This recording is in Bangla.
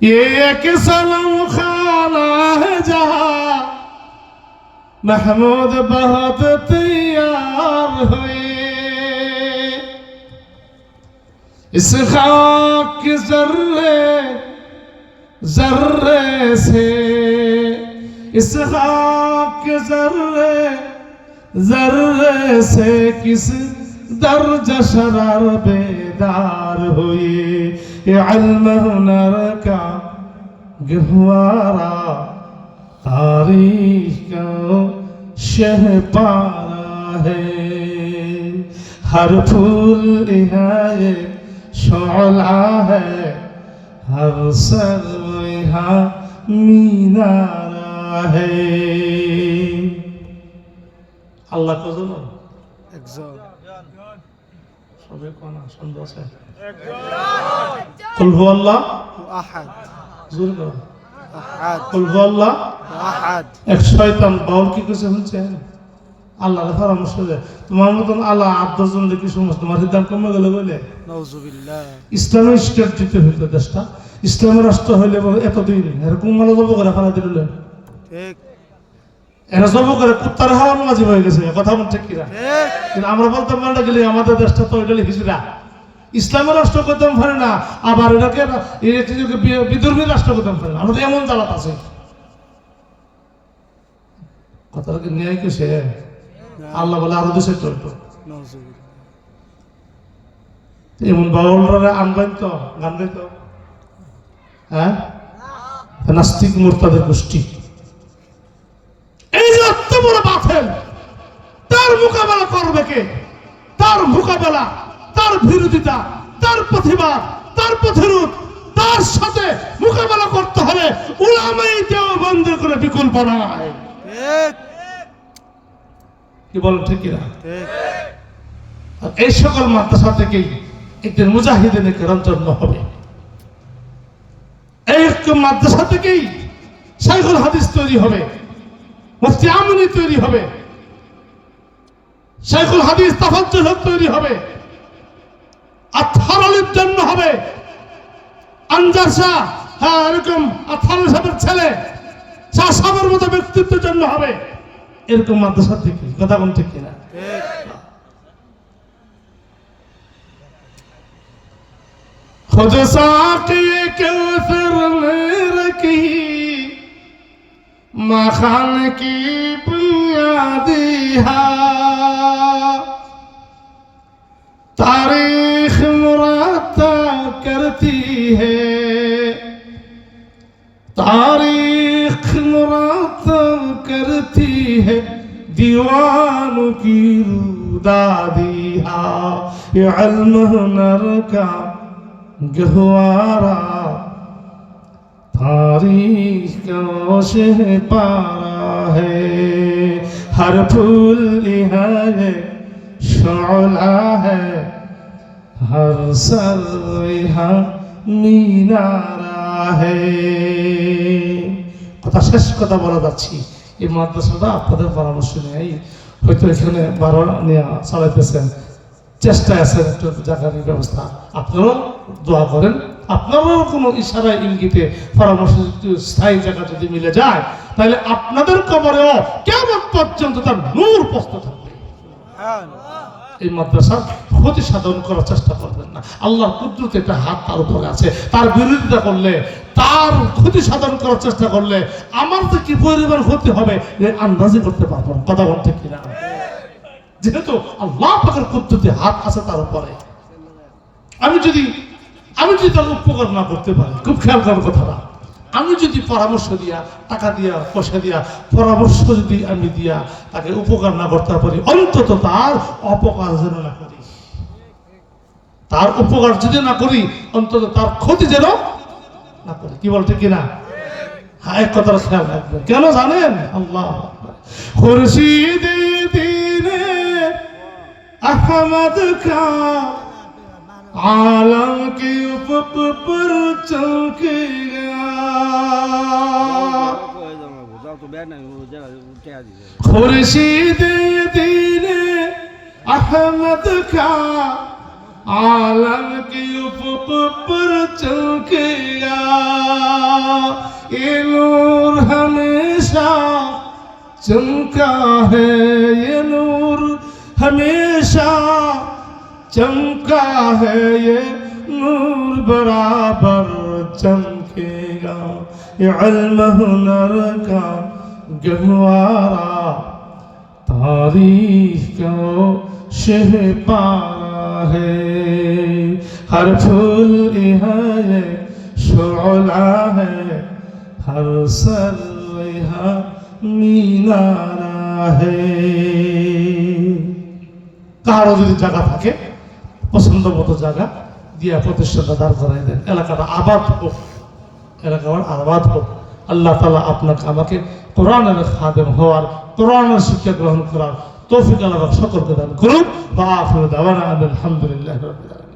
یہ ایک سلم خانہ ہے جہاں محمود بہت تیار ہوئے۔ اس خاک کے ذرے ذرے سے، اس خاک کے ذرے ذرے سے کس দরজা সরার বেদার হয়ে এ আলমহনার তারিখ শহ পারা হে। হর ফুল শোলা হর সর মিনারা হ্যাঁ আল্লাহ কজন? একজন। সবে কোনা সন্দেহ আছে কুল আল্লাহ। আহাদ। জোর করো আহাদ। কুল আল্লাহ। আহাদ। এক শয়তান বাউল কি কইছে শুনছেন আল্লাহর পরামর্শ দেয় তোমার মতন আল্লাহ আট দশজন দেখি সমস্ত? তোমার দাম কমে গেল বলে? নওজুবিল্লাহ ইসলামের স্টেট দিতে হইতো দেশটা। ইসলামের রাষ্ট্র হইলে এতদিন এরকম মালা জব করে ফেলা দিল। ঠিক। এরা জব করে কুত্তার হাওয়ার মাঝে হয়ে গেছে। কথা মন ঠিক কিনা? কিন্তু আমরা বলতাম গেলে আমাদের দেশটা তো হিজরা। ইসলামের রাষ্ট্র করতাম পারে না আবার এটাকে এটাকে বি- রাষ্ট্র করতাম পারে না। আমাদের এমন জ্বালাত আছে। ন্যায় কেছে আল্লাহ বলে আরও দেশে তো একটু এমন বাউলরা আনবেন তো গান গাইতো? হ্যাঁ? নাস্তিক মোর্তাদের গোষ্ঠী। বড় বাথেল তার মোকাবেলা করবে কে? তার মোকাবেলা তার বিরোধিতা তার প্রতিবাদ তার প্রতিরোধ তার সাথে মোকাবেলা করতে হবে বন্ধ করে বিকল্প নয় ঠিক। কি বলেন ঠিক কিনা? আর এই সকল মাদ্রাসা থেকেই একদিন মুজাহিদিন কেরাম জন্ম হবে। এই মাদ্রাসা থেকেই সাইকুল হাদিস তৈরি হবে। মুফতি তৈরি হবে। শেখুল হাদিস তৈরি হবে। আথারলির জন্য হবে। শাহ হ্যাঁ এরকম আথারুল ছেলে, শাহ মতো ব্যক্তিত্বের জন্য হবে। এরকম মাদ্রাসা দিকে কথা কোন ঠিক কিনা? খোঁজ সাথে কেউ ফির রকি مخان کی بنیادی ہے تاریخ مراتا کرتی ہے تاریخ مراتا کرتی ہے دیوانوں کی رودادی ہے علم ہنر کا گہوارہ तारीख का शह पारा है हर फूल यहाँ है शोला है हर सर यहाँ मीनारा है কথা শেষ কথা বলা যাচ্ছি এই মাদ্রাসাটা আপনাদের পরামর্শ নেই হয়তো এখানে বারো নিয়ে চালাইতেছেন চেষ্টায় আছেন একটু জায়গার ব্যবস্থা আপনারাও দোয়া করেন আপনারাও কোনো ইশারা ইঙ্গিতে পরামর্শ স্থায়ী জায়গা যদি মিলে যায়, তাহলে আপনাদের কবরেও কেমন পর্যন্ত তার নূর পস্ত থাকবে এই মাদ্রাসার ক্ষতি সাধন করার চেষ্টা করবেন না। আল্লাহ কুদরতে একটা হাত তার উপরে আছে। তার বিরোধিতা করলে, তার ক্ষতি সাধন করার চেষ্টা করলে আমার তো কি পরিমাণ ক্ষতি হবে আন্দাজে করতে পারব কথা বলতে কিনা যেহেতু আল্লাহ পাকের কুদরতে হাত আছে তার উপরে। আমি যদি আমি যদি তার উপকার না করতে পারি, খুব খেয়াল করার কথাটা। আমি যদি পরামর্শ দিয়া, টাকা দিয়া, পয়সা দিয়া, পরামর্শ যদি আমি দিয়া তাকে উপকার না করতে পারি, অন্তত তার অপকার যেন না করি। তার উপকার যদি না করি, অন্তত তার ক্ষতি যেন না করি। কি বলতে কিনা? হ্যাঁ এক কথার খেয়াল রাখবে কেন জানেন? আল্লাহ খুরশিদ দিনে আহমদ কা आलम के उफक पर चमक गया। खुर्शीद दीन अहमद का आलम के उफक पर चमकेगा ये नूर हमेशा चमका है, ये नूर हमेशा चमका है ये नूर बराबर चमकेगा ये इल्म हुनर का गहवारा तारीख को शह पारा है हर फूल यहाँ शोला है हर सर यहाँ मीनारा है কারো যদি জায়গা থাকে পছন্দ মতো জায়গা দিয়া প্রতিষ্ঠানটা দাঁড় করাই দেন। এলাকাটা আবাদ হোক এলাকার আবাদ হোক। আল্লাহ তালা আপনাকে, আমাকে কোরআনের খাদেম হওয়ার, কোরআনের শিক্ষা গ্রহণ করার তৌফিক আল্লাহ সকলকে দান করুন বা আফরুদ আলহামদুলিল্লাহ রবিল আলমিন।